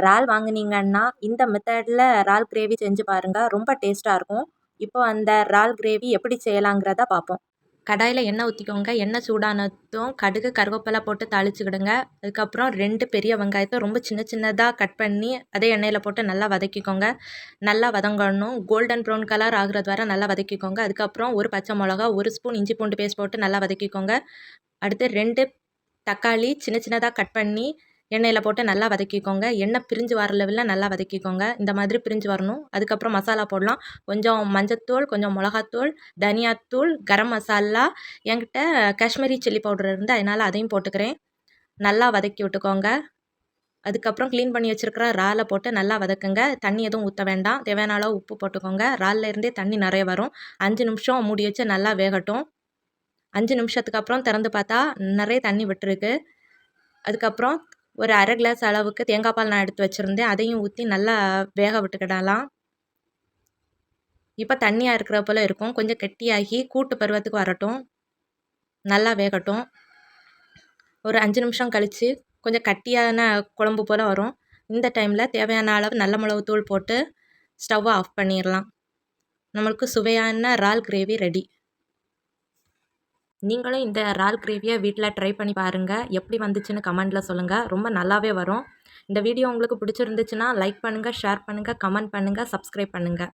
இறால் வாங்குனீங்கன்னா இந்த மெத்தடில் இறால் கிரேவி செஞ்சு பாருங்கள் ரொம்ப டேஸ்ட்டாக இருக்கும். இப்போ அந்த இறால் கிரேவி எப்படி செய்யலாங்கிறத பார்ப்போம் கடாயில் எண்ணெய் ஊற்றிக்கோங்க எண்ணெய் சூடானதும் கடுகு கருவேப்பிலை போட்டு தாளிச்சுக்கிடுங்க. அதுக்கப்புறம் ரெண்டு பெரிய வெங்காயத்தை ரொம்ப சின்ன சின்னதாக கட் பண்ணி அதே எண்ணெயில் போட்டு நல்லா வதக்கிக்கோங்க. நல்லா வதங்கணும். கோல்டன் ப்ரௌன் கலர் ஆகுறது வரை நல்லா வதக்கிக்கோங்க. அதுக்கப்புறம் ஒரு பச்சை மிளகா ஒரு ஸ்பூன் இஞ்சி பூண்டு பேஸ்ட் போட்டு நல்லா வதக்கிக்கோங்க. அடுத்து ரெண்டு தக்காளி சின்ன சின்னதாக கட் பண்ணி எண்ணெயில் போட்டு நல்லா வதக்கிக்கோங்க. எண்ணெய் பிரிஞ்சு வர லெவலில் நல்லா வதக்கிக்கோங்க. இந்த மாதிரி பிரிஞ்சு வரணும். அதுக்கப்புறம் மசாலா போடலாம். கொஞ்சம் மஞ்சத்தூள் கொஞ்சம் மிளகாத்தூள் தனியாத்தூள் கரம் மசாலா. என்கிட்ட காஷ்மீரி சில்லி பவுடர் இருந்து அதனால் அதையும் போட்டுக்கிறேன். நல்லா வதக்கி விட்டுக்கோங்க. அதுக்கப்புறம் க்ளீன் பண்ணி வச்சுருக்கிற இறாலை போட்டு நல்லா வதக்குங்க. தண்ணி எதுவும் ஊற்ற வேண்டாம். தேவையான அளவு உப்பு போட்டுக்கோங்க. ராலில் இருந்தே தண்ணி நிறைய வரும். அஞ்சு நிமிஷம் மூடி வச்சு நல்லா வேகட்டும். அஞ்சு நிமிஷத்துக்கு அப்புறம் திறந்து பார்த்தா நிறைய தண்ணி விட்டுருக்கு. அதுக்கப்புறம் ஒரு அரை கிளாஸ் அளவுக்கு தேங்காய் பால் நான் எடுத்து வச்சுருந்தேன். அதையும் ஊற்றி நல்லா வேக விட்டுக்கிடலாம். இப்போ தண்ணியாக இருக்கிற போல் இருக்கும். கொஞ்சம் கெட்டியாகி கூட்டு பருவத்துக்கு வரட்டும். நல்லா வேகட்டும். ஒரு அஞ்சு நிமிஷம் கழித்து கொஞ்சம் கட்டியான குழம்பு போல் வரும். இந்த டைமில் தேவையான அளவு நல்ல மிளகு தூள் போட்டு ஸ்டவ்வை ஆஃப் பண்ணிடலாம். நம்மளுக்கு சுவையான இறால் கிரேவி ரெடி நீங்களும் இந்த ரால் கிரேவியை வீட்டில் ட்ரை பண்ணி பாருங்கள் எப்படி வந்துச்சுன்னு கமெண்ட்டில் சொல்லுங்கள் ரொம்ப நல்லாவே வரும். இந்த வீடியோ உங்களுக்கு பிடிச்சிருந்துச்சுன்னா லைக் பண்ணுங்கள் ஷேர் பண்ணுங்கள் கமெண்ட் பண்ணுங்கள் சப்ஸ்கிரைப் பண்ணுங்கள்